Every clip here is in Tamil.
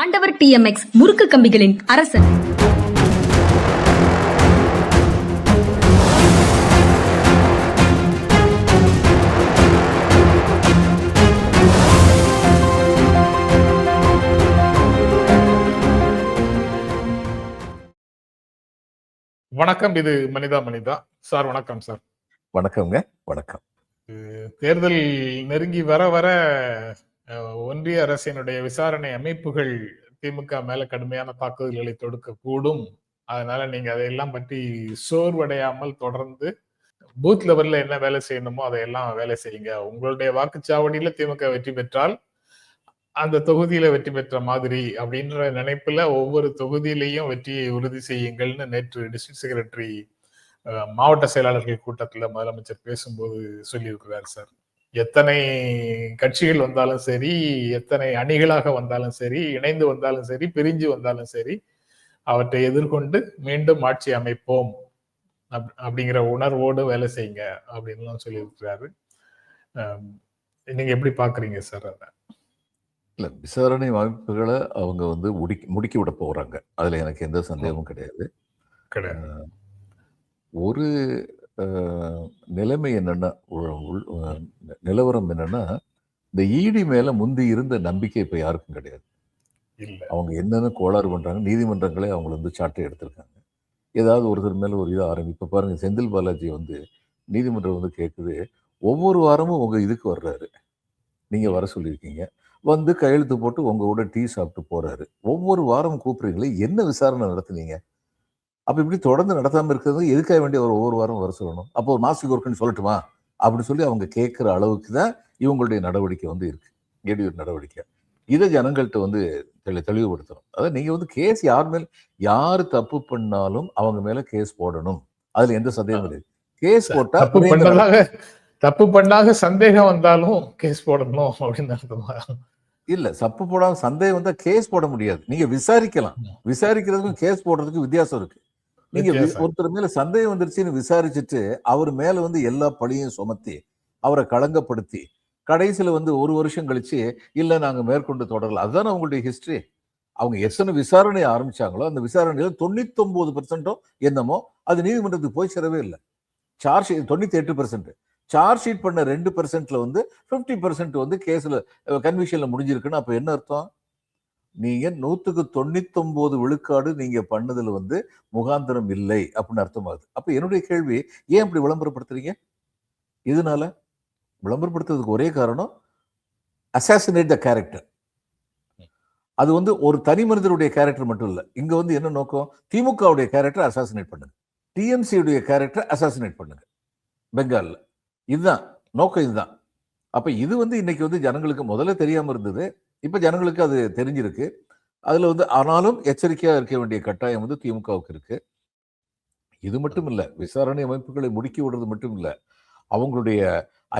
ஆண்டவர் டிஎம்எக்ஸ் முறுக்கு கம்பிகளின் அரசன். வணக்கம். இது மனிதா மனிதா. சார் வணக்கம் சார். வணக்கம்ங்க. வணக்கம். தேர்தல் நெருங்கி வர வர ஒன்றிய அரசினுடைய விசாரணை அமைப்புகள் திமுக மேல கடுமையான தாக்குதல்களை தொடுக்க கூடும் அதனால நீங்க அதையெல்லாம் பற்றி சோர்வடையாமல் தொடர்ந்து பூத் லெவல்ல என்ன வேலை செய்யணுமோ அதையெல்லாம் வேலை செய்யுங்க. உங்களுடைய வாக்குச்சாவடியில திமுக வெற்றி பெற்றால் அந்த தொகுதியில வெற்றி பெற்ற மாதிரி அப்படின்ற நினைப்புல ஒவ்வொரு தொகுதியிலையும் வெற்றியை உறுதி செய்யுங்கள்னு நேற்று டிஸ்ட்ரிக்ட் செக்ரட்டரி மாவட்ட செயலாளர்கள் கூட்டத்துல முதலமைச்சர் பேசும்போது சொல்லியிருக்கிறார் சார். எத்தனை கட்சிகள் வந்தாலும் சரி எத்தனை அணிகளாக வந்தாலும் சரி இணைந்து வந்தாலும் சரி பிரிஞ்சு வந்தாலும் சரி அவற்றை எதிர்கொண்டு மீண்டும் ஆட்சி அமைப்போம். அப்- அப்படிங்கிற உணர்வோடு வேலை செய்யுங்க அப்படின்லாம் சொல்லியிருக்கிறாரு. நீங்க எப்படி பாக்குறீங்க சார் அதை? இல்ல விசாரணை அமைப்புகளை அவங்க வந்து முடி முடுக்கி விட போறாங்க. அதுல எனக்கு எந்த சந்தேகமும் கிடையாது. கிடையாது. ஒரு நிலைமை என்னன்னா நிலவரம் என்னன்னா இந்த ஈடி மேல முந்தி இருந்த நம்பிக்கை இப்ப யாருக்கும் கிடையாது. அவங்க என்னென்ன கோளாறு பண்றாங்க நீதிமன்றங்களே அவங்கள வந்து சாட்டை எடுத்திருக்காங்க. ஏதாவது ஒருத்தர் மேல ஒரு இதை ஆரம்பி இப்ப பாருங்க செந்தில் பாலாஜி வந்து நீதிமன்றம் வந்து கேட்குது ஒவ்வொரு வாரமும் உங்க இதுக்கு வர்றாரு. நீங்க வர சொல்லியிருக்கீங்க. வந்து கையெழுத்து போட்டு உங்க கூட டீ சாப்பிட்டு போறாரு. ஒவ்வொரு வாரம் கூப்பிடுறீங்களே என்ன விசாரணை நடத்துனீங்க? அப்ப இப்படி தொடர்ந்து நடத்தாம இருக்கிறது எதுக்காக வேண்டிய ஒரு ஒவ்வொரு வாரம் வர சொல்லணும். அப்போ ஒரு மாசுக்கு ஒர்க்குன்னு சொல்லட்டுமா? அப்படி சொல்லி அவங்க கேட்கிற அளவுக்கு தான் இவங்களுடைய நடவடிக்கை வந்து இருக்கு. எடியூர் நடவடிக்கை. இதை ஜனங்கள்கிட்ட வந்து தெளி தெளிவுபடுத்தணும். அதாவது நீங்க வந்து கேஸ் யார் மேல் யார் தப்பு பண்ணாலும் அவங்க மேல கேஸ் போடணும். அதுல எந்த சந்தேகமும் கிடையாது. கேஸ் போட்டா தப்பு தப்பு பண்ணாக சந்தேகம் வந்தாலும் கேஸ் போடணும் அப்படின்னு அர்த்தமா? இல்ல சப்பு போடாம சந்தேகம் வந்தா கேஸ் போட முடியாது. நீங்க விசாரிக்கலாம். விசாரிக்கிறதுக்கும் கேஸ் போடுறதுக்கும் வித்தியாசம் இருக்கு. நீங்க. ஒருத்தர் மேல சந்தேகம் வந்துருச்சுன்னு விசாரிச்சுட்டு அவர் மேல வந்து எல்லா பழியும் சுமத்தி அவரை களங்கப்படுத்தி கடைசியில வந்து ஒரு வருஷம் கழிச்சு இல்ல நாங்க மேற்கொண்டு தொடரல. அதுதானே அவங்களுடைய ஹிஸ்டரி அவங்க எத்தனை விசாரணை ஆரம்பிச்சாங்களோ அந்த விசாரணையில தொண்ணூத்தி ஒன்பது பெர்சென்ட்டோ என்னமோ அது நீதிமன்றத்துக்கு போய் சேரவே இல்லை. சார்ஜ் தொண்ணூத்தி எட்டு பெர்சென்ட் சார்ஜ் ஷீட் பண்ண ரெண்டு பெர்சென்ட்ல வந்து பிப்டி பெர்சென்ட் வந்து கேஸ்ல கன்விஷன்ல முடிஞ்சிருக்குன்னு அப்ப என்ன அர்த்தம்? நீங்க நூத்துக்கு தொண்ணூத்தொன்பது விழுக்காடு நீங்க பண்ணதுல வந்து முகாந்திரம் இல்லை அப்படின்னு அர்த்தமாகுது. அப்ப என்னுடைய கேள்வி ஏன் இப்படி விளம்பரப்படுத்துறீங்க? இதனால விளம்பரப்படுத்துறதுக்கு ஒரே காரணம் அசாசினேட் த கேரக்டர் அது வந்து ஒரு தனி மனிதருடைய கேரக்டர் மட்டும் இல்லை. இங்க வந்து என்ன நோக்கம்? திமுகவுடைய கேரக்டர் அசாசினேட் பண்ணுங்க. டிஎம்சியுடைய கேரக்டர் அசாசினேட் பண்ணுங்க. பெங்காலில். இதுதான். நோக்கம் இதுதான். அப்ப இது வந்து இன்னைக்கு வந்து ஜனங்களுக்கு முதல்ல தெரியாம இருந்தது. இப்போ ஜனங்களுக்கு அது தெரிஞ்சிருக்கு. அதில் வந்து ஆனாலும் எச்சரிக்கையாக இருக்க வேண்டிய கட்டாயம் வந்து திமுகவுக்கு இருக்கு. இது மட்டும் இல்லை விசாரணை அமைப்புகளை முடுக்கி விடுறது மட்டும் இல்லை அவங்களுடைய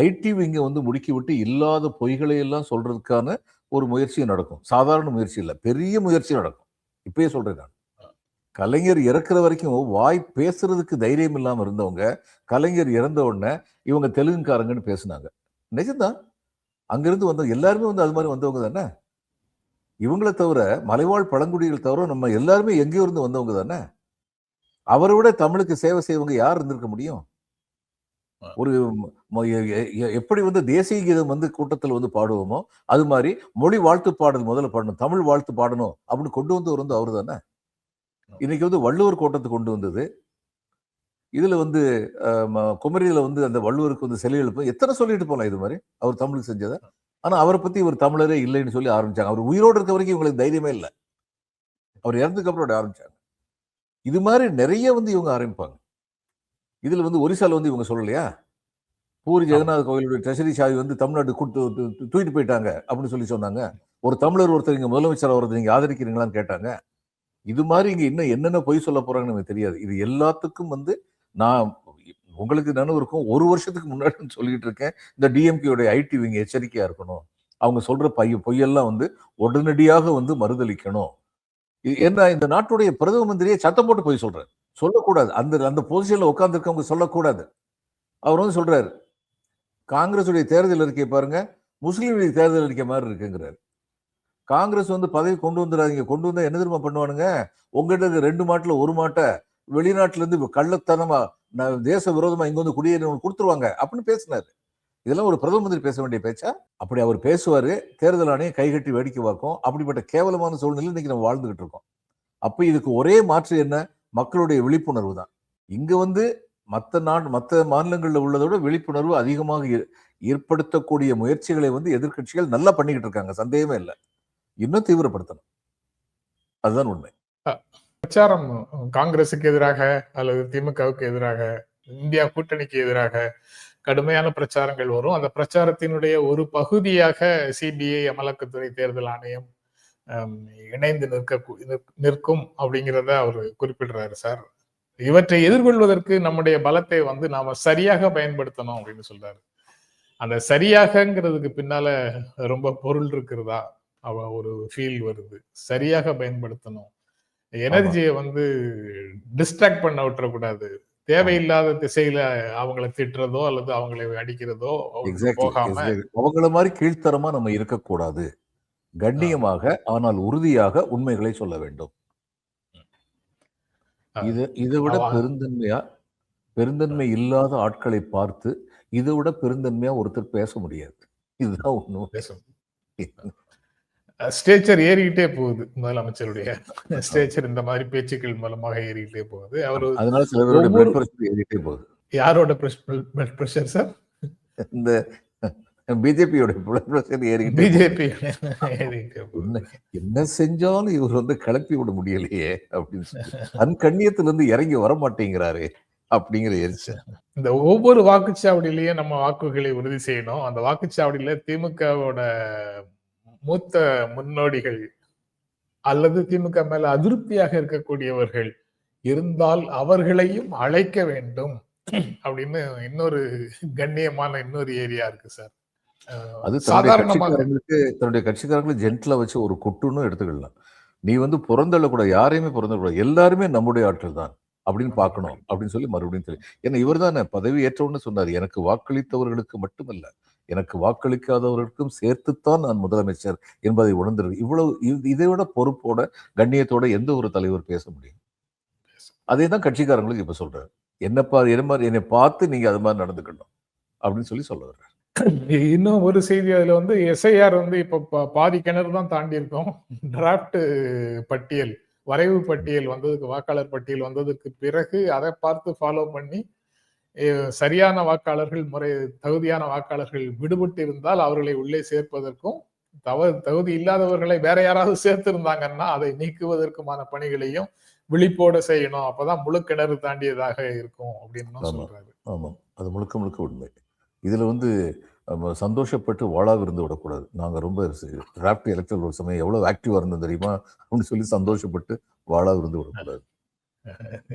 ஐடி விங்கை வந்து முடுக்கி விட்டு இல்லாத பொய்களை எல்லாம் சொல்றதுக்கான ஒரு முயற்சியும் நடக்கும். சாதாரண முயற்சி இல்லை பெரிய முயற்சி நடக்கும். இப்பயே சொல்றேன் நான். கலைஞர் இறக்குற வரைக்கும் வாய் பேசுறதுக்கு தைரியம் இல்லாமல் இருந்தவங்க கலைஞர் இறந்த உடனே இவங்க தெலுங்குக்காரங்கன்னு பேசுனாங்க. நிஜம்தான். அங்கிருந்து வந்தவங்க எல்லாருமே வந்து அது மாதிரி வந்தவங்க தானே? இவங்கள தவிர மலைவாழ் பழங்குடிகள் தவிர நம்ம எல்லாருமே எங்கேயோ இருந்து வந்தவங்க தானே? அவரை விட தமிழுக்கு சேவை செய்வங்க யார் இருந்திருக்க முடியும்? ஒரு எப்படி வந்து தேசிய கீதம் வந்து கூட்டத்தில் வந்து பாடுவோமோ அது மாதிரி மொழி வாழ்த்து பாடல் முதல்ல பாடணும் தமிழ் வாழ்த்து பாடணும் அப்படின்னு கொண்டு வந்தவர் வந்து அவர் தானே? இன்னைக்கு வந்து வள்ளுவர் கோட்டத்தை கொண்டு வந்தது. இதுல வந்து குமரியில வந்து அந்த வள்ளுவருக்கு வந்து சிலை எழுப்பு எத்தனை சொல்லிட்டு போலாம் இது மாதிரி? அவர் தமிழுக்கு செஞ்சதை. ஆனா அவரை பத்தி ஒரு தமிழரே இல்லைன்னு சொல்லி ஆரம்பிச்சாங்க. அவர் உயிரோடு இருக்க வரைக்கும் இவங்களுக்கு தைரியமே இல்லை. அவர் இறந்ததுக்கு அப்புறம் அப்படி ஆரம்பிச்சாங்க. இது மாதிரி நிறைய வந்து இவங்க ஆரம்பிப்பாங்க. இதுல வந்து ஒரிசால வந்து இவங்க சொல்லலையா? பூரி ஜெகநாத கோயிலுடைய ட்ரெஷரி சாவி வந்து தமிழ்நாடு கூட்டு தூ- தூ- தூக்கிட்டு போயிட்டாங்க அப்படின்னு சொல்லி சொன்னாங்க. ஒரு தமிழர் ஒருத்தர் இங்க முதலமைச்சர் அவரது நீங்க ஆதரிக்கிறீங்களான்னு கேட்டாங்க. இது மாதிரி இங்க இன்னும் என்னென்ன பொய் சொல்ல போறாங்கன்னு எனக்கு தெரியாது. இது எல்லாத்துக்கும் வந்து நான் உங்களுக்கு நினைவு இருக்கும் ஒரு வருஷத்துக்கு முன்னாடி சொல்லிட்டு இருக்கேன். இந்த டிஎம்கேயுடைய ஐடி விங்க எச்சரிக்கையா இருக்கணும். அவங்க சொல்ற பைய பொய்யெல்லாம் வந்து உடனடியாக வந்து மறுதளிக்கணும் இது என்ன இந்த நாட்டுடைய பிரதம மந்திரியை சத்தம் போட்டு போய் சொல்றாரு. சொல்லக்கூடாது. அந்த அந்த பொசிஷன்ல உட்காந்துருக்கவங்க சொல்லக்கூடாது. அவர் வந்து சொல்றாரு காங்கிரஸுடைய தேர்தல் அறிக்கை பாருங்க முஸ்லீம் லீக் தேர்தல் அறிக்கை மாதிரி இருக்குங்கிறாரு. காங்கிரஸ் வந்து பதவி கொண்டு வந்துடாதீங்க. கொண்டு வந்தா என்ன திரும்ப பண்ணுவானுங்க? உங்ககிட்ட இருக்க ரெண்டு மாட்டில் ஒரு மாட்டை வெளிநாட்டுல இருந்து கள்ளத்தனமா தேச விரோதமா இங்க வந்து குடியேறி கொடுத்துருவாங்க அப்படின்னு பேசினாரு. இதெல்லாம் ஒரு பிரதம மந்திரி பேச வேண்டிய பேச்சா? அப்படி அவர் பேசுவாரு தேர்தல் ஆணையம் கைகட்டி வேடிக்கை பார்க்கும். அப்படிப்பட்ட கேவலமான சூழ்நிலையில் இன்னைக்கு நம்ம வாழ்ந்துகிட்டு இருக்கோம். அப்ப இதுக்கு ஒரே மாற்று என்ன? மக்களுடைய விழிப்புணர்வு தான். இங்க வந்து மற்ற நாடு மற்ற மாநிலங்களில் உள்ளதோட விட விழிப்புணர்வு அதிகமாக ஏ- ஏற்படுத்தக்கூடிய முயற்சிகளை வந்து எதிர்க்கட்சிகள் நல்லா பண்ணிக்கிட்டு இருக்காங்க. சந்தேகமே இல்லை. இன்னும் தீவிரப்படுத்தணும். அதுதான் உண்மை. பிரச்சாரம் காங்கிரசுக்கு எதிராக அல்லது திமுகவுக்கு எதிராக இந்தியா கூட்டணிக்கு எதிராக கடுமையான பிரச்சாரங்கள் வரும். அந்த பிரச்சாரத்தினுடைய ஒரு பகுதியாக சிபிஐ அமலாக்கத்துறை தேர்தல் ஆணையம் இணைந்து நிற்க நிற்க- நிற்கும் அப்படிங்கிறத அவர் குறிப்பிடுறாரு சார். இவற்றை எதிர்கொள்வதற்கு நம்முடைய பலத்தை வந்து நாம சரியாக பயன்படுத்தணும் அப்படின்னு சொல்றாரு. அந்த சரியாகங்கிறதுக்கு பின்னால ரொம்ப பொருள் இருக்கிறதா? அவ ஒரு ஃபீல் வருது. சரியாக பயன்படுத்தணும். எனர்ஜியை வந்து டிஸ்ட்ராக்ட் பண்ண விட்டுறக்கூடாது. தேவையில்லாத திசையில அவங்கள திட்டுறதோ அல்லது அவங்களை அடிக்கிறதோ போகாம அவங்கள மாதிரி கீழ்த்தரமா நம்ம இருக்கக்கூடாது. கண்ணியமாக ஆனால் உறுதியாக உண்மைகளை சொல்ல வேண்டும். இது இதை விட பெருந்தன்மையா பெருந்தன்மை இல்லாத ஆட்களை பார்த்து இதை விட பெருந்தன்மையா ஒருத்தர் பேச முடியாது. இதுதான் உண்மை. பேசும். ஸ்டேச்சர் ஏறிக்கிட்டே போகுது முதலமைச்சருடைய. ஸ்டேச்சர் இந்த மாதிரி பேச்சுக்கள் மூலமாக ஏறிக்கிட்டே போகுது. அவர் அதனால சில பேரோட ஒவ்வொரு- பிளட் பிரஷர் ஏறிட்டே போகுது. யாரோட ப்ரெஷர் சார் இந்த பிஜேபியோட பிளட் பிரஷர் ஏறிக்கிட்டே பிஜேபி ஏறிக்கிட்டே போகுது. என்ன செஞ்சாலும் இவர் வந்து கிளப்பி விட முடியலையே அப்படின்னு சொல்லி. தன் கண்ணியத்துல இருந்து இறங்கி வர மாட்டேங்கிறாரு அப்படிங்கிற எரிச்சல். இந்த ஒவ்வொரு வாக்குச்சாவடியிலயும் நம்ம வாக்குகளை உறுதி செய்யணும். அந்த வாக்குச்சாவடியில திமுகவோட மூத்த முன்னோடிகள் அல்லது திமுக மேல அதிருப்தியாக இருக்கக்கூடியவர்கள் இருந்தால் அவர்களையும் அழைக்க வேண்டும் அப்படின்னு இன்னொரு கண்ணியமான இன்னொரு ஏரியா இருக்கு சார். அது கட்சிக்காரங்களுக்கு தன்னுடைய கட்சிக்காரங்களை ஜென்டிலா வச்சு ஒரு கொட்டுன்னு எடுத்துக்கலாம். நீ வந்து புறந்தள்ளக்கூடாது யாரையுமே புறந்தள்ளக்கூடாது எல்லாருமே நம்முடைய ஆட்கள் தான் அப்படின்னு பார்க்கணும் அப்படின்னு சொல்லி மறுபடியும் தெரியும் ஏன்னா இவர் தானே பதவி ஏற்றவுடனே சொன்னார் எனக்கு வாக்களித்தவர்களுக்கு மட்டுமல்ல. எனக்கு வாக்களிக்காதவர்களுக்கும் சேர்த்துத்தான் நான் முதலமைச்சர் என்பதை உணர்ந்திருக்கு இவ்வளவு இது- இதை விட பொறுப்போட கண்ணியத்தோட எந்த ஒரு தலைவர் பேச முடியும்? அதே தான் கட்சிக்காரங்களுக்கு இப்ப சொல்றாரு என்னப்பா என்ன மாதிரி என்னை பார்த்து நீங்க அது மாதிரி நடந்துக்கணும் அப்படின்னு சொல்லி சொல்ல வர்றாரு. இன்னும் ஒரு செய்தி அதுல வந்து எஸ்ஐஆர் வந்து இப்ப பாதி கிணறு தான் தாண்டி இருக்கோம். டிராப்ட் பட்டியல் வரைவு பட்டியல் வந்ததுக்கு வாக்காளர் பட்டியல் வந்ததுக்கு பிறகு அதை பார்த்து ஃபாலோ பண்ணி சரியான வாக்காளர்கள் முறை தகுதியான வாக்காளர்கள் விடுபட்டு இருந்தால் அவர்களை உள்ளே சேர்ப்பதற்கும் தவ தகுதி இல்லாதவர்களை வேற யாராவது சேர்த்திருந்தாங்கன்னா அதை நீக்குவதற்குமான பணிகளையும் விழிப்போட செய்யணும். அப்பதான் முழு கிணறு தாண்டியதாக இருக்கும் அப்படின்னு. சொல்றாரு. ஆமாம் அது முழுக்க முழுக்க உண்மை. இதுல வந்து சந்தோஷப்பட்டு வாழாக இருந்து விடக்கூடாது. நாங்க ரொம்ப டிராப்ட் எலக்ட்ரல் ஒரு சமயம் எவ்வளவு ஆக்டிவா இருந்தோம் தெரியுமா? அப்படின்னு சொல்லி சந்தோஷப்பட்டு வாழாக இருந்து விடக்கூடாது.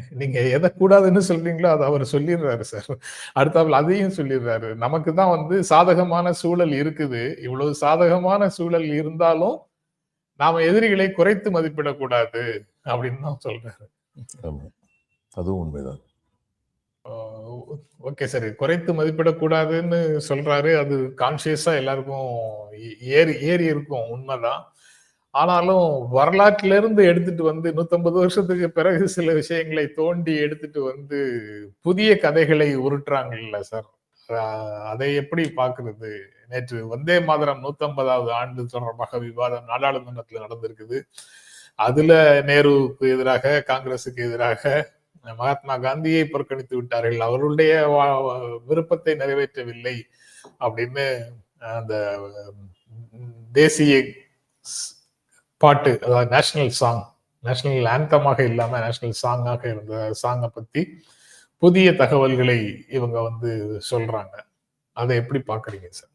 நீங்க எதை கூடாதுன்னு சொல்றீங்களோ அதை அவர் சொல்லிடுறாரு சார். அடுத்தாப்புல அதையும் சொல்லிடுறாரு. நமக்கு தான் வந்து சாதகமான சூழல் இருக்குது. இவ்வளவு சாதகமான சூழல் இருந்தாலும் நாம எதிரிகளை குறைத்து மதிப்பிடக்கூடாது அப்படின்னு தான் சொல்றாரு. அதுவும் உண்மைதான். ஓகே சரி. குறைத்து மதிப்பிடக்கூடாதுன்னு சொல்றாரு. அது கான்சியஸா எல்லாருக்கும் ஏறி ஏறி இருக்கும். உண்மைதான். ஆனாலும் வரலாற்றில இருந்து எடுத்துட்டு வந்து நூத்தம்பது வருஷத்துக்கு பிறகு சில விஷயங்களை தோண்டி எடுத்துட்டு வந்து புதிய கதைகளை உருட்டுறாங்கல்ல சார். அதை எப்படி பாக்குறது நேற்று வந்தே மாதரம் நூத்தம்பதாவது ஆண்டு தொடர்பாக விவாதம் நாடாளுமன்றத்தில் நடந்திருக்குது. அதுல நேருவுக்கு எதிராக காங்கிரசுக்கு எதிராக மகாத்மா காந்தியை புறக்கணித்து விட்டார்கள். அவருடைய விருப்பத்தை நிறைவேற்றவில்லை அப்படின்னு அந்த தேசிய பாட்டு அதாவது நேஷனல் சாங் நேஷனல் ஆந்தமாக இல்லாம நேஷனல் சாங்காக இருந்த சாங்கை பத்தி புதிய தகவல்களை இவங்க வந்து சொல்றாங்க. அதை எப்படி பாக்குறீங்க சார்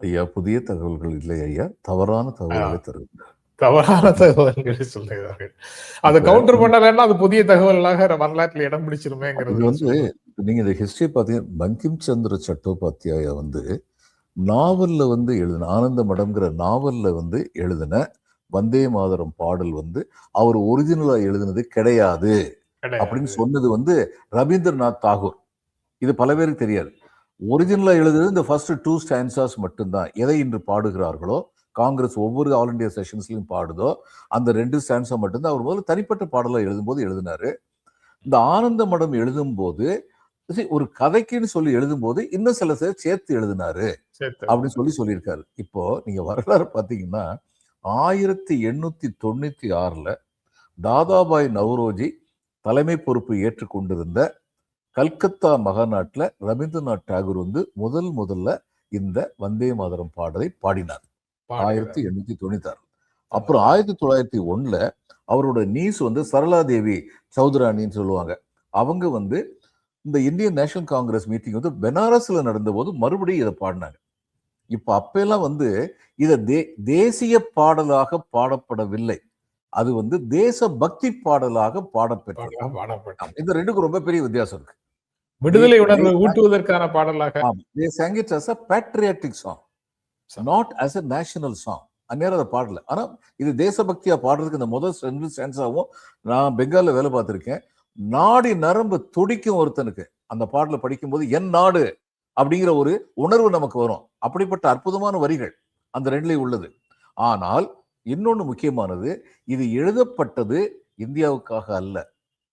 ஐயா புதிய தகவல்கள் இல்லை ஐயா. தவறான தகவல்களை தருகின்றார் தவறான தகவல்களை சொல்லுகிறார்கள். அதை கவுண்டர் பண்ணலன்னா அது புதிய தகவலாக வரலாற்றில் இடம் பிடிச்சிருமேங்கிறது வந்து நீங்க இந்த ஹிஸ்டரி பார்த்தீங்கன்னா பங்கிம் சந்திர சட்டோபாத்தியாயா வந்து நாவல்ல வந்து எழுதின ஆனந்த மடம்ங்கிற நாவல்ல வந்து எழுதின வந்தே மாதரம் பாடல் வந்து அவர் ஒரிஜினலா எழுதினது கிடையாது. அப்படின்னு சொன்னது வந்து ரவீந்திரநாத் தாகூர். இது பல பேருக்கு தெரியாது. ஒரிஜினலா எழுதுறது இந்த ஃபர்ஸ்ட் டூ ஸ்டான்சாஸ் மட்டும்தான். எதை இன்று பாடுகிறார்களோ காங்கிரஸ் ஒவ்வொரு ஆல் இந்தியா செஷன்ஸ்லையும் பாடுதோ அந்த ரெண்டு ஸ்டான்ஸை மட்டும்தான் அவர் முதல்ல தனிப்பட்ட பாடலாக எழுதும்போது எழுதினாரு. இந்த ஆனந்த மடம் எழுதும்போது ஒரு கதைக்குன்னு சொல்லி எழுதும்போது இன்னும் சில சேர்த்து எழுதினாரு. அப்படின்னு சொல்லி சொல்லியிருக்காரு. இப்போ நீங்க வரலாறு பார்த்தீங்கன்னா ஆயிரத்தி எண்ணூத்தி தொண்ணூத்தி ஆறுல தாதாபாய் நவ்ரோஜி தலைமை பொறுப்பு ஏற்றுக்கொண்டிருந்த கல்கத்தா மகாநாட்டில் ரவீந்திரநாத் டாகூர் வந்து முதல் முதல்ல இந்த வந்தே மாதரம் பாடலை பாடினார். ஆயிரத்தி எண்ணூத்தி தொண்ணூத்தி ஆறு. அப்புறம் ஆயிரத்தி தொள்ளாயிரத்தி ஒண்ணுல அவரோட நீஸ் வந்து சரளா தேவி சௌத்ராணின்னு சொல்லுவாங்க. அவங்க வந்து இந்த இந்தியன் நேஷனல் காங்கிரஸ் மீட்டிங் வந்து பெனாரஸ்ல நடந்தபோது மறுபடியும் இதை பாடினாங்க. இப்ப அப்பெல்லாம் வந்து இதை தே தேசிய பாடலாக பாடப்படவில்லை. அது வந்து தேச பக்தி பாடலாக பாடப்பெற்றது. இந்த ரெண்டுக்கும் ரொம்ப பெரிய வித்தியாசம் இருக்கு. விடுதலை உணர்வை ஊட்டுவதற்கான பாடலாக. sang it as a patriotic song Song. not as a national song. அந்நேரம் அதை பாடல. ஆனா இது தேசபக்தியா பாடுறதுக்கு இந்த முதல் ரெண்டு ஸ்டான்ஸாவும் நான் பெங்கால்ல வேலை பார்த்திருக்கேன். நாடி நரம்பு துடிக்கும் ஒருத்தனுக்கு அந்த பாடலை படிக்கும்போது என் நாடு அப்படிங்கிற ஒரு உணர்வு நமக்கு வரும். அப்படிப்பட்ட அற்புதமான வரிகள் அந்த ரெண்டுலயும் உள்ளது. ஆனால் இன்னொன்னு முக்கியமானது இது எழுதப்பட்டது இந்தியாவுக்காக அல்ல.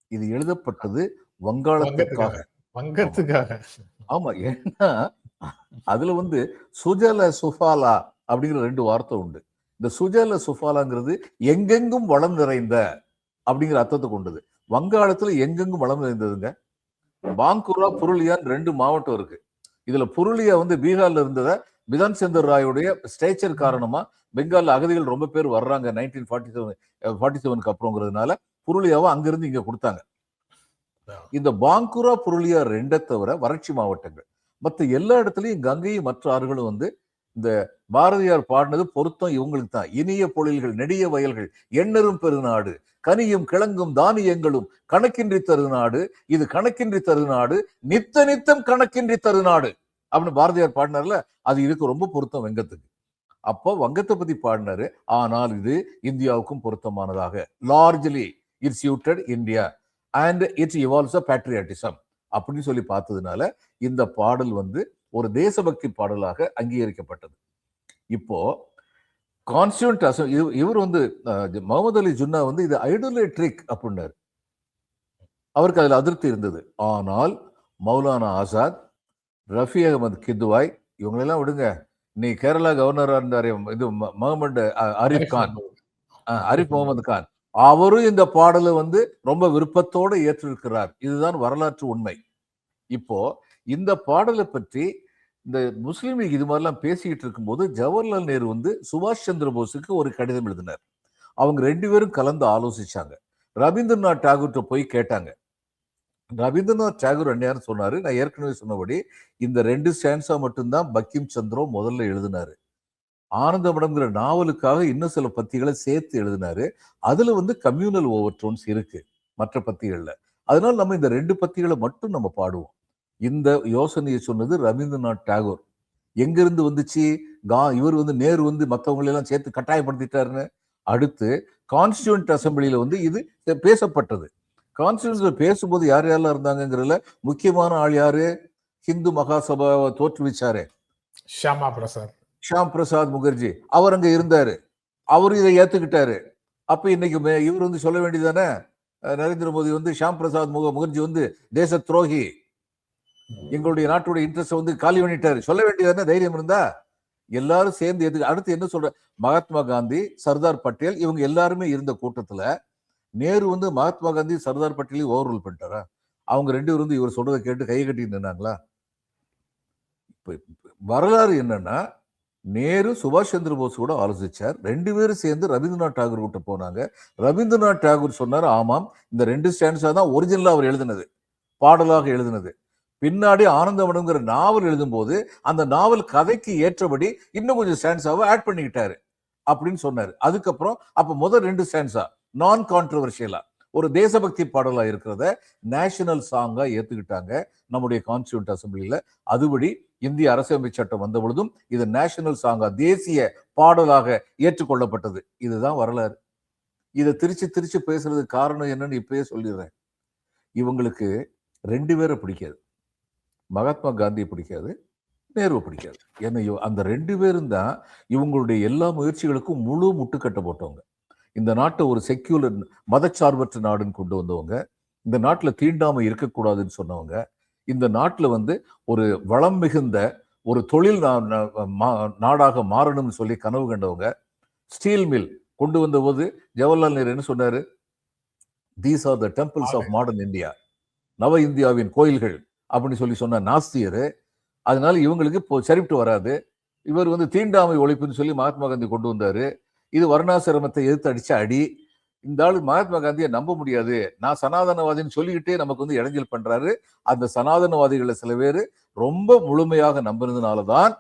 இது எழுதப்பட்டது வங்காளத்துக்காக வங்கத்துக்காக. ஆமா. ஏன்னா அதுல வந்து சுஜல சுஃபாலா அப்படிங்கிற ரெண்டு வார்த்தை உண்டு. இந்த சுஜல சுஃபாலாங்கிறது எங்கெங்கும் வளம் நிறைந்த அப்படிங்கிற அர்த்தத்தை கொண்டது. வங்காளத்துல எங்கெங்கும் வளம் நிறைந்ததுங்க? பாங்குரா புருளியான்னு ரெண்டு மாவட்டம் இருக்கு. இதுல புருளியா வந்து பீகார்ல இருந்தத பிதான் சந்தர் ராயுடைய ஸ்டேச்சர் காரணமா பெங்கால்ல அகதிகள் ரொம்ப பேர் வர்றாங்க நைன்டீன் ஃபார்ட்டி செவன் ஃபார்ட்டி செவனுக்கு அப்புறங்கிறதுனால புருளியாவை அங்கிருந்து இங்க கொடுத்தாங்க. இந்த பாங்குரா புருளியா ரெண்டை தவிர வறட்சி மாவட்டங்கள். மற்ற எல்லா இடத்துலயும் கங்கையும் மற்ற ஆறுகளும் வந்து இந்த பாரதியார் பாடினது பொருத்தம் இவங்களுக்கு தான். இனிய பொழில்கள் நெடிய வயல்கள் எண்ணரும் பெருநாடு கனியும் கிழங்கும் தானியங்களும் கணக்கின்றி தருநாடு இது கணக்கின்றி தருநாடு நித்த நித்தம் கணக்கின்றி தருநாடு. அப்படின்னு பாரதியார் பாடினார்ல அது இதுக்கு ரொம்ப பொருத்தம் வெங்கத்துக்கு. அப்போ வங்கத்தை பத்தி பாடினாரு ஆனால் இது இந்தியாவுக்கும் பொருத்தமானதாக. Largely it suited India and it's evolves a patriotism அப்படின்னு சொல்லி பார்த்ததுனால இந்த பாடல் வந்து ஒரு தேசபக்தி பாடலாக அங்கீகரிக்கப்பட்டது. இப்போ கான்ஸ்டியூண்ட் அசம் இவர் வந்து முகமது அலி ஜுன்னா வந்து இது ஐடோலேட்ரிக் அப்படின்னாரு. அவருக்கு அதுல அதிருப்தி இருந்தது. ஆனால் மௌலானா ஆசாத் ரஃபி அகமது கித்வாய் இவங்களெல்லாம் விடுங்க. நீ கேரளா கவர்னரா இருந்தாரு இது முகமது அஹ், ஆரிஃப் கான். அஹ், ஆரிஃப் முகமது கான். அவரும் இந்த பாடலை வந்து ரொம்ப விருப்பத்தோடு ஏற்றிருக்கிறார். இதுதான் வரலாற்று உண்மை. இப்போ இந்த பாடலை பற்றி இந்த முஸ்லீம் லீக் இது மாதிரிலாம் பேசிக்கிட்டு இருக்கும்போது ஜவஹர்லால் நேரு வந்து சுபாஷ் சந்திர போஸுக்கு ஒரு கடிதம் எழுதினார். அவங்க ரெண்டு பேரும் கலந்து ஆலோசிச்சாங்க. ரவீந்திரநாத் டாகூர்கிட்ட போய் கேட்டாங்க. ரவீந்திரநாத் டாகூர் அண்ணியார் சொன்னாரு. நான் ஏற்கனவே சொன்னபடி இந்த ரெண்டு ஸ்டான்ஸா மட்டும்தான் பக்கிம் சந்திரோ முதல்ல எழுதினாரு. ஆனந்தமடம்ங்கிற நாவலுக்காக இன்னும் சில பத்திகளை சேர்த்து எழுதினாரு. அதுல வந்து கம்யூனல் ஓவர் டோன்ஸ் இருக்கு மற்ற பத்திகள்ல. அதனால நம்ம இந்த ரெண்டு பத்திகளை மட்டும் நம்ம பாடுவோம். இந்த யோசனையை சொன்னது ரவீந்திரநாத் டாகூர். எங்கிருந்து வந்துச்சு? கா இவர் வந்து நேரு வந்து மற்றவங்களை எல்லாம் சேர்த்து கட்டாயப்படுத்திட்டாருன்னு. அடுத்து கான்ஸ்டியூண்ட் அசம்பிளியில வந்து இது பேசப்பட்டது. கான்ஸ்டியூன்ஸ்ல பேசும்போது யார் யாரெல்லாம் இருந்தாங்கங்கிறதுல முக்கியமான ஆள் யாரு? ஹிந்து மகாசபாவை தோற்றுவிச்சாரு. ஷியாமா பிரசாத். ஷாம் பிரசாத் முகர்ஜி. அவர் அங்க இருந்தாரு. அவர் இதை ஏத்துக்கிட்டாரு. அப்ப இன்னைக்கு இவர் வந்து சொல்ல வேண்டியதானே நரேந்திர மோடி வந்து ஷாம் பிரசாத் முக முகர்ஜி வந்து தேச துரோகி. எங்களுடைய நாட்டுடைய இன்ட்ரெஸ்ட் வந்து காலி பண்ணிட்டாரு. சொல்ல வேண்டியது என்ன? தைரியம் இருந்தா எல்லாரும் சேர்ந்து எதுக்கு? அடுத்து என்ன சொல்ற? மகாத்மா காந்தி சர்தார் பட்டேல் இவங்க எல்லாருமே இருந்த கூட்டத்துல நேரு வந்து மகாத்மா காந்தி சர்தார் பட்டேலையும் ஓவர் ரூல் பண்ணிட்டாரா? அவங்க ரெண்டு பேரும் வந்து இவர் சொல்றதை கேட்டு கை கட்டி நின்னாங்களா? வரலாறு என்னன்னா நேரு சுபாஷ் சந்திர போஸ் கூட ஆலோசிச்சார். ரெண்டு பேரும் சேர்ந்து ரவீந்திரநாத் டாகூர் கிட்ட போனாங்க. ரவீந்திரநாத் டாகூர் சொன்னார் ஆமாம் இந்த ரெண்டு ஸ்டான்ஸா தான் ஒரிஜினலா அவர் எழுதினது. பாடலாக எழுதினது. பின்னாடி ஆனந்தவனங்கிற நாவல் எழுதும்போது அந்த நாவல் கதைக்கு ஏற்றபடி இன்னும் கொஞ்சம் ஸ்டான்ஸாவை ஆட் பண்ணிக்கிட்டாரு அப்படின்னு சொன்னாரு. அதுக்கப்புறம் அப்ப முதல் ரெண்டு ஸ்டான்ஸா நான் கான்ட்ரவர்ஷியலா ஒரு தேசபக்தி பாடலா இருக்கிறத நேஷனல் சாங்கா ஏத்துக்கிட்டாங்க நம்முடைய கான்ஸ்டியூண்ட் அசம்பிளில அதுபடி இந்திய அரசியலமைப்பு சட்டம் வந்த பொழுதும் இது நேஷனல் சாங்கா தேசிய பாடலாக ஏற்றுக்கொள்ளப்பட்டது. இதுதான் வரலாறு. இதை திருச்சி திருச்சி பேசுறதுக்கு காரணம் என்னன்னு இப்பயே சொல்லிடுறேன். இவங்களுக்கு ரெண்டு பேரை பிடிக்காது. மகாத்மா காந்தியை பிடிக்காது நேருவை பிடிக்காது. ஏன்னா அந்த ரெண்டு பேரும் தான் இவங்களுடைய எல்லா முயற்சிகளுக்கும் முழு முட்டுக்கட்டை போட்டவங்க. இந்த நாட்டை ஒரு செக்யூலர் மதச்சார்பற்ற நாடுன்னு கொண்டு வந்தவங்க. இந்த நாட்டில் தீண்டாமை இருக்கக்கூடாதுன்னு சொன்னவங்க. இந்த நாட்டில் வந்து ஒரு வளம் மிகுந்த ஒரு தொழில் நாடாக மாறணும்னு சொல்லி கனவு கண்டவங்க. ஸ்டீல் மில் கொண்டு வந்த போது ஜவஹர்லால் நேரு என்ன சொன்னாரு? These are the temples of modern India நவ இந்தியாவின் கோயில்கள் அப்படின்னு சொல்லி சொன்ன நாஸ்தியர் அதனால இவங்களுக்கு இப்போ சரிப்பட்டு வராது. இவர் வந்து தீண்டாமை ஒழிப்புன்னு சொல்லி மகாத்மா காந்தி கொண்டு வந்தார். இது வர்ணாசிரமத்தை எதிர்த்து அடித்த அடி. இந்த ஆள் மகாத்மா காந்தியை நம்ப முடியாது. நான் சனாதனவாதின்னு சொல்லிக்கிட்டே நமக்கு வந்து இடைஞ்சல் பண்றாரு. அந்த சனாதனவாதிகளை சில பேர் ரொம்ப முழுமையாக நம்புறதுனால தான்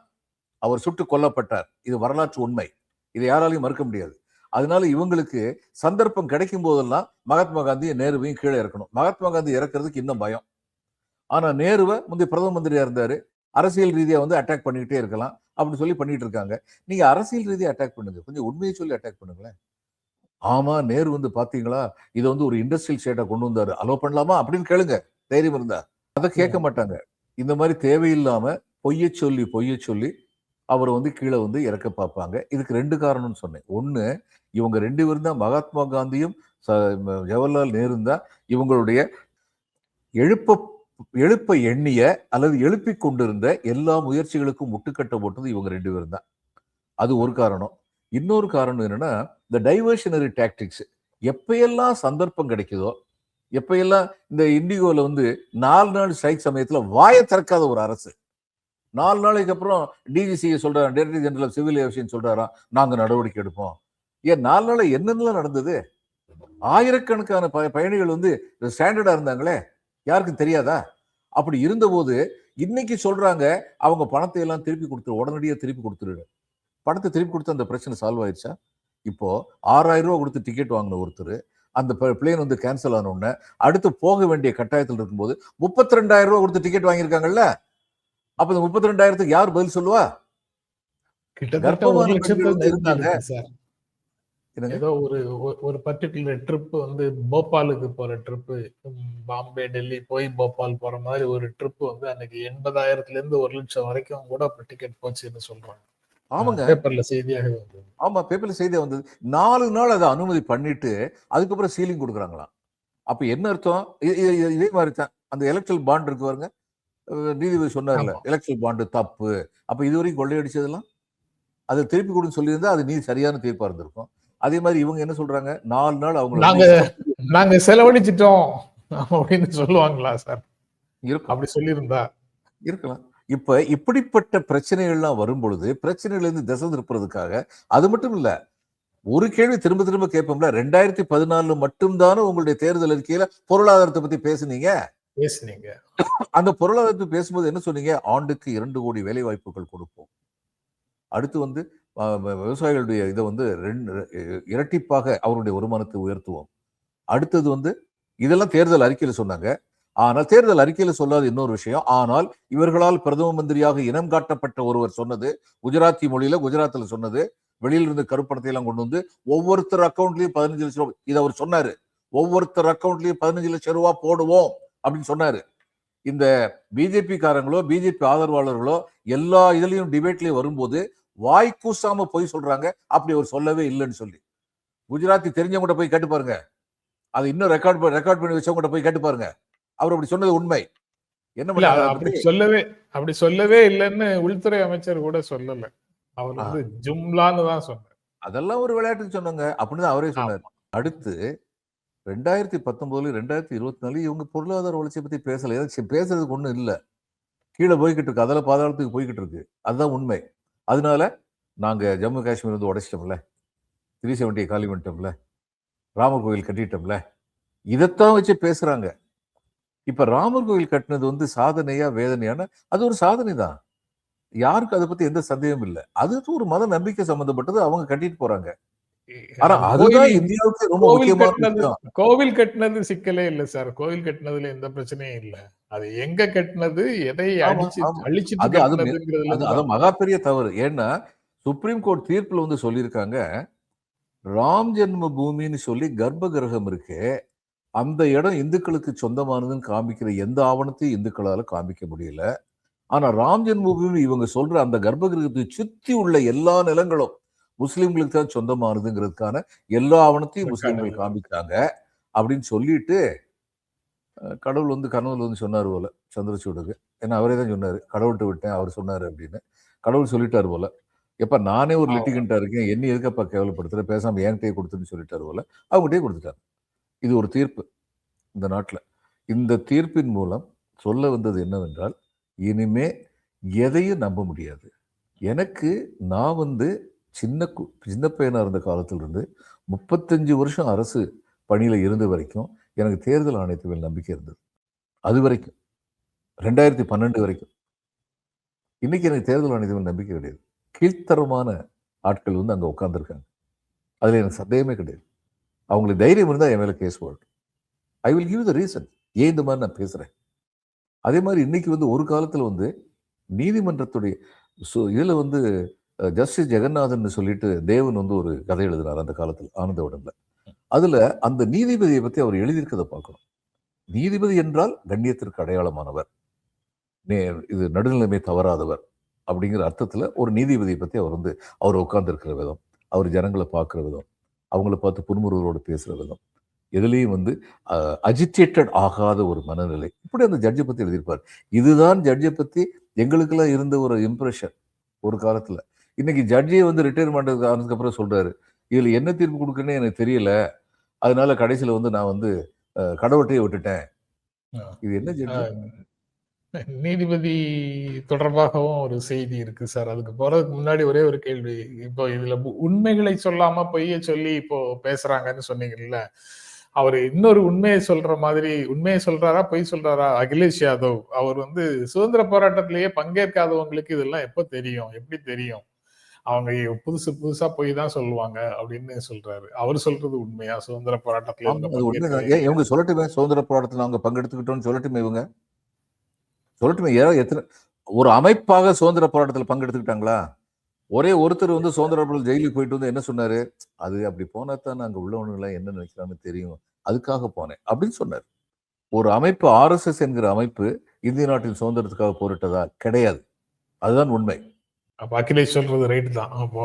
அவர் சுட்டு கொல்லப்பட்டார். இது வரலாற்று உண்மை. இதை யாராலையும் மறுக்க முடியாது. அதனால இவங்களுக்கு சந்தர்ப்பம் கிடைக்கும் போதெல்லாம் மகாத்மா காந்தியை நேருவையும் கீழே இறக்கணும். மகாத்மா காந்தி இறக்கிறதுக்கு இன்னும் பயம். ஆனா நேருவை முந்தைய பிரதம மந்திரியா இருந்தாரு. அரசியல் ரீதியா வந்து அட்டாக் பண்ணிக்கிட்டே இருக்கலாம். அப்படின்னு சொல்லி பண்ணிட்டு இருக்காங்க. நீங்க அரசியல் ரீதியா அட்டாக் பண்ணுங்க. கொஞ்சம் உண்மையை சொல்லி அட்டாக் பண்ணுங்களேன். ஆமா நேரு வந்து பாத்தீங்களா? இதை வந்து ஒரு இண்டஸ்ட்ரியல் ஸ்டேட்டா கொண்டு வந்தாரு. அலோ பண்ணலாமா? அப்படின்னு கேளுங்க. தைரியம் இருந்தா. அதை கேட்க மாட்டாங்க. இந்த மாதிரி தேவையில்லாம பொய்ய சொல்லி பொய்ய சொல்லி அவரை வந்து கீழே வந்து இறக்க பார்ப்பாங்க. இதுக்கு ரெண்டு காரணம்னு சொன்னேன். ஒண்ணு இவங்க ரெண்டு பேரும் தான் மகாத்மா காந்தியும் ஜவஹர்லால் நேரும் தான் இவங்களுடைய எழுப்ப எழுப்ப எண்ணிய அல்லது எழுப்பிக் கொண்டிருந்த எல்லா முயற்சிகளுக்கும் முட்டுக்கட்ட போட்டது இவங்க ரெண்டு பேரும் தான். அது ஒரு காரணம். இன்னொரு காரணம் என்னன்னா இந்த டைவர்ஷனரி டாக்டிக்ஸ் எப்பயெல்லாம் சந்தர்ப்பம் கிடைக்குதோ எப்பயெல்லாம் இந்த இண்டிகோவில் வந்து நாலு நாள் ஸ்ட்ரைக் சமயத்தில் வாயை திறக்காத ஒரு அரசு. நாலு நாளைக்கு அப்புறம் டிஜிசியை சொல்றாரு director general of civil aviation சொல்கிறாராம் நாங்கள் நடவடிக்கை எடுப்போம். ஏன் நாலு நாள் என்னென்னலாம் நடந்தது? ஆயிரக்கணக்கான ப- பயணிகள் வந்து ஸ்டாண்டர்டாக இருந்தாங்களே? யாருக்கும் தெரியாதா? அப்படி இருந்தபோது இன்னைக்கு சொல்றாங்க அவங்க பணத்தை எல்லாம் திருப்பி கொடுத்துரு உடனடியாக திருப்பி கொடுத்துரு பணத்தை திருப்பி கொடுத்து அந்த பிரச்சனை சால்வ் ஆயிடுச்சா? இப்போ ஆறாயிரம் ரூபாய் கொடுத்து டிக்கெட் வாங்கின ஒருத்தர் அந்த பிளேன் வந்து கேன்சல் ஆன உடனே அடுத்து போக வேண்டிய கட்டாயத்தில் இருக்கும்போது முப்பத்தி ரெண்டாயிரம் ரூபாய் கொடுத்து டிக்கெட் வாங்கியிருக்காங்கல்ல? அப்ப இந்த முப்பத்தி ரெண்டாயிரத்துக்கு யார் பதில் சொல்லுவா? இருந்தாங்க. ஏதோ ஒரு ஒரு- பர்டிகுலர் ட்ரிப் வந்து போபாலுக்கு போற ட்ரிப் பாம்பே டெல்லி போய் போபால் போற மாதிரி ஒரு ட்ரிப் வந்து அன்னைக்கு எண்பதாயிரத்துல இருந்து ஒரு லட்சம் வரைக்கும் கூட டிக்கெட் போச்சுன்னு சொல்றாங்க. ஆமாங்க. பேப்பர்ல செய்தியாக வந்தது. ஆமா பேப்பர்ல செய்தி வந்தது. நாலு நாள் அதை அனுமதி பண்ணிட்டு அதுக்கப்புறம் சீலிங் கொடுக்குறாங்களாம். அப்ப என்ன அர்த்தம்? இதே மாதிரி தான். அந்த எலக்ட்ரல் பாண்ட் இருக்கு பாருங்க. நீதிபதி சொன்னார்ல. எலக்ட்ரல் பாண்டு தப்பு. அப்ப இதுவரைக்கும் கொள்ளையடிச்சதெல்லாம்? அதை திருப்பி கொடுன்னு சொல்லியிருந்தா அது நீதி சரியான தீர்ப்பா இருந்திருக்கும். அதே மாதிரி இவங்க என்ன சொல்றாங்க? நாலு நாள் அவங்க நாங்க நாங்க செலவழிச்சிட்டோம் அப்படின்னு சொல்லுவாங்களா சார்? இருக்கும் அப்படி சொல்லியிருந்தா. இருக்கலாம். இப்ப இப்படிப்பட்ட பிரச்சனைகள்லாம் வரும் பொழுது பிரச்சனைகள் இருந்து திசை திருப்புறதுக்காக அது மட்டும் இல்ல ஒரு கேள்வி திரும்ப திரும்ப கேட்போம்ல ரெண்டாயிரத்தி பதினாலுல மட்டும்தானே உங்களுடைய தேர்தல் அறிக்கையில பொருளாதாரத்தை பத்தி பேசுனீங்க? பேசுனீங்க. அந்த பொருளாதாரத்தை பேசும்போது என்ன சொன்னீங்க? ஆண்டுக்கு இரண்டு கோடி வேலை வாய்ப்புகள் கொடுப்போம். அடுத்து வந்து விவசாயிகளுடைய இதை வந்து ரெண்டு இரட்டிப்பாக அவருடைய வருமானத்தை உயர்த்துவோம். அடுத்தது வந்து இதெல்லாம் தேர்தல் அறிக்கையில் சொன்னாங்க. ஆனால் தேர்தல் அறிக்கையில் சொல்லாத இன்னொரு விஷயம் ஆனால் இவர்களால் பிரதம மந்திரியாக இனம் காட்டப்பட்ட ஒருவர் சொன்னது குஜராத்தி மொழியில குஜராத்தில் சொன்னது வெளியில இருந்து கருப்பணத்தை எல்லாம் கொண்டு வந்து ஒவ்வொருத்தர் அக்கௌண்ட்லயும் பதினஞ்சு லட்சம் ரூபாய் இதை அவர் சொன்னாரு. ஒவ்வொருத்தர் அக்கௌண்ட்லயும் பதினஞ்சு லட்சம் ரூபா போடுவோம் அப்படின்னு சொன்னாரு. இந்த பிஜேபி காரங்களோ பிஜேபி ஆதரவாளர்களோ எல்லா இதுலயும் டிபேட்லயும் வரும்போது வாய் கூசாம போய் சொல்றாங்க. அப்படி அவர் சொல்லவே இல்லைன்னு சொல்லி. குஜராத்தி தெரிஞ்சவங்ககிட்ட போய் கேட்டு பாருங்க. அது இன்னும் ரெக்கார்ட் ரெக்கார்ட் பண்ணி வச்சவங்ககிட்ட போய் கேட்டு பாருங்க. அவர் அப்படி சொன்னது உண்மை. என்ன அப்படி சொல்லவே அப்படி சொல்லவே இல்லைன்னு உள்துறை அமைச்சர் கூட சொல்லல. அவர். வந்து ஜும்லான்னு தான் சொன்னார். அதெல்லாம் ஒரு விளையாட்டுக்கு சொன்னாங்க. அப்படின்னு அவரே சொன்னார். அடுத்து ரெண்டாயிரத்தி பத்தொன்பதுல ரெண்டாயிரத்தி இருபத்தி நாலு இவங்க பொருளாதார வளர்ச்சியை பத்தி பேசல. ஏதாச்சும் பேசுறதுக்கு ஒண்ணும் இல்ல. கீழே போய்கிட்டு இருக்கு. அதில் பாதாளத்துக்கு போய்கிட்டு இருக்கு. அதுதான் உண்மை. அதனால நாங்கள் ஜம்மு காஷ்மீர் வந்து உடைச்சிட்டோம்ல. த்ரீ செவன்ட்டியை காலி பண்ணிட்டோம்ல. ராமர் கோவில் கட்டிட்டோம்ல. இதைத்தான் வச்சு பேசுறாங்க. இப்போ ராமர் கோவில் கட்டினது வந்து சாதனையா வேதனையான அது ஒரு சாதனை தான். யாருக்கு அதை பத்தி எந்த சந்தேகமும் இல்லை. அது ஒரு மத நம்பிக்கை சம்மந்தப்பட்டது அவங்க கட்டிட்டு போறாங்க. கோவில் கட்டினது சிக்கலே இல்ல சார். கோவில் கட்டினதுல எந்த பிரச்சனையும் இல்ல. அது எங்க கட்டினது எதை ஆமா. அழிச்சிட்டு அது- அது கட்டினதுங்கிறதுல அது தான். அது மகா பெரிய தவறு. ஏன்னா சுப்ரீம் கோர்ட் தீர்ப்புல வந்து சொல்லியிருக்காங்க ராம் ஜென்ம பூமின்னு சொல்லி கர்ப்ப கிரகம் இருக்கு. அந்த இடம் இந்துக்களுக்கு சொந்தமானதுன்னு காமிக்கிற எந்த ஆவணத்தையும் இந்துக்களால காமிக்க முடியல. ஆனா ராம் ஜென்மபூமி இவங்க சொல்ற அந்த கர்ப்பகிரகத்தை சுத்தி உள்ள எல்லா நிலங்களும் முஸ்லிம்களுக்கு தான் சொந்தமானதுங்கிறதுக்கான எல்லா ஆவணத்தையும் முஸ்லிம்கள் காமிச்சாங்க. அப்படின்னு சொல்லிட்டு கடவுள் வந்து கனவுல வந்து சொன்னார் போல சந்திரசூடுக்கு. ஏன்னா அவரே தான் சொன்னாரு கடவுள்கிட்ட விட்டேன் அவர் சொன்னாரு அப்படின்னு. கடவுள் சொல்லிட்டாரு போல. எப்ப நானே ஒரு. லிட்டிகண்டா இருக்கேன் என்ன எதுக்கப்பா கேவலப்படுத்துற? பேசாம என்கிட்டயே கொடுத்துன்னு சொல்லிட்டாரு போல. அவங்ககிட்டயே கொடுத்துட்டாரு. இது ஒரு தீர்ப்பு இந்த நாட்டுல. இந்த தீர்ப்பின் மூலம் சொல்ல வந்தது என்னவென்றால் இனிமே எதையும் நம்ப முடியாது. எனக்கு நான் வந்து சின்ன கு- சின்ன பையனாக இருந்த காலத்திலிருந்து முப்பத்தஞ்சு வருஷம் அரசு பணியில் இருந்த வரைக்கும் எனக்கு தேர்தல் ஆணையத்து மேல் நம்பிக்கை இருந்தது. அது வரைக்கும். ரெண்டாயிரத்தி பன்னெண்டு வரைக்கும். இன்றைக்கி எனக்கு தேர்தல் ஆணையத்து மேல் நம்பிக்கை கிடையாது. கீழ்த்தரமான ஆட்கள் வந்து அங்கே உட்காந்துருக்காங்க அதில் எனக்கு சந்தேகமே கிடையாது. அவங்களுக்கு தைரியம் இருந்தால் என் மேலே case போடட்டும் I will give the reason ஏன் இந்த மாதிரி நான் பேசுகிறேன் அதே மாதிரி இன்னைக்கு வந்து ஒரு காலத்தில் வந்து நீதிமன்றத்துடைய சு- இதில் வந்து ஜஸ்டிஸ் ஜெகநாதன் சொல்லிட்டு தேவன் வந்து ஒரு கதை எழுதினார் அந்த காலத்துல ஆனந்த உடம்புல அதுல அந்த நீதிபதியை பத்தி அவர் எழுதியிருக்கதை பார்க்கணும். நீதிபதி என்றால் கண்ணியத்திற்கு அடையாளமானவர். நே- இது நடுநிலைமை தவறாதவர் அப்படிங்கிற அர்த்தத்துல ஒரு நீதிபதியை பத்தி அவர் வந்து அவர் உட்கார்ந்து இருக்கிற விதம் அவர் ஜனங்களை பார்க்குற விதம் அவங்கள பார்த்து புன்முறுவரோடு பேசுற விதம் எதுலேயும் வந்து அஜிடேட்டட் ஆகாத ஒரு மனநிலை. இப்படி அந்த ஜட்ஜை பத்தி எழுதியிருப்பார். இதுதான் ஜட்ஜை பத்தி எங்களுக்கெல்லாம் இருந்த ஒரு இம்ப்ரெஷன் ஒரு காலத்துல. இன்னைக்கு ஜட்ஜே வந்து ரிட்டையர்மெண்ட் ஆனதுக்கு அப்புறம் சொல்றாரு. இதுல என்ன தீர்ப்பு கொடுக்குன்னு எனக்கு தெரியல. அதனால கடைசியில வந்து நான் வந்து கடவுட்டையே விட்டுட்டேன். இது என்ன ஜட்ஜி நீதிபதி தொடர்பாகவும் ஒரு செய்தி இருக்கு சார். அதுக்கு போறதுக்கு முன்னாடி ஒரே ஒரு கேள்வி. இப்போ இதுல உண்மைகளை சொல்லாம பொய்யை சொல்லி இப்போ பேசுறாங்கன்னு சொன்னீங்கல்ல. அவர் இன்னொரு உண்மையை சொல்ற மாதிரி உண்மையை சொல்றாரா பொய் சொல்றாரா? அகிலேஷ் யாதவ். அவர் வந்து சுதந்திர போராட்டத்திலேயே பங்கேற்காதவங்களுக்கு இதெல்லாம் எப்ப தெரியும்? எப்படி தெரியும்? அவங்க புதுசு புதுசா பொய் தான் சொல்லுவாங்க அப்படின்னு சொல்றாரு. அவர் சொல்றது உண்மையா? சுதந்திர போராட்டத்துல இவங்க சொல்லட்டுமே சுதந்திர போராட்டத்தில் நாங்க பங்கெடுத்துக்கிட்டோம்னு சொல்லட்டுமே இவங்க? சொல்லட்டுமே யாரோ எத்தனை ஒரு அமைப்பாக சுதந்திர போராட்டத்தில் பங்கெடுத்துக்கிட்டாங்களா? ஒரே ஒருத்தர் வந்து சுதந்திர ஜெயிலுக்கு போயிட்டு வந்து என்ன சொன்னாரு? அது அப்படி போனா தான் நாங்க உள்ளவனுங்களாம் என்ன நினைக்கிறான்னு தெரியும். அதுக்காக போனேன் அப்படின்னு சொன்னார். ஒரு அமைப்பு ஆர்எஸ்எஸ் என்கிற அமைப்பு இந்திய நாட்டின் சுதந்திரத்துக்காக போரிட்டதா? கிடையாது. அதுதான் உண்மை. அப்ப அகிலேஷ் சொல்றது ரைட் தான். அப்போ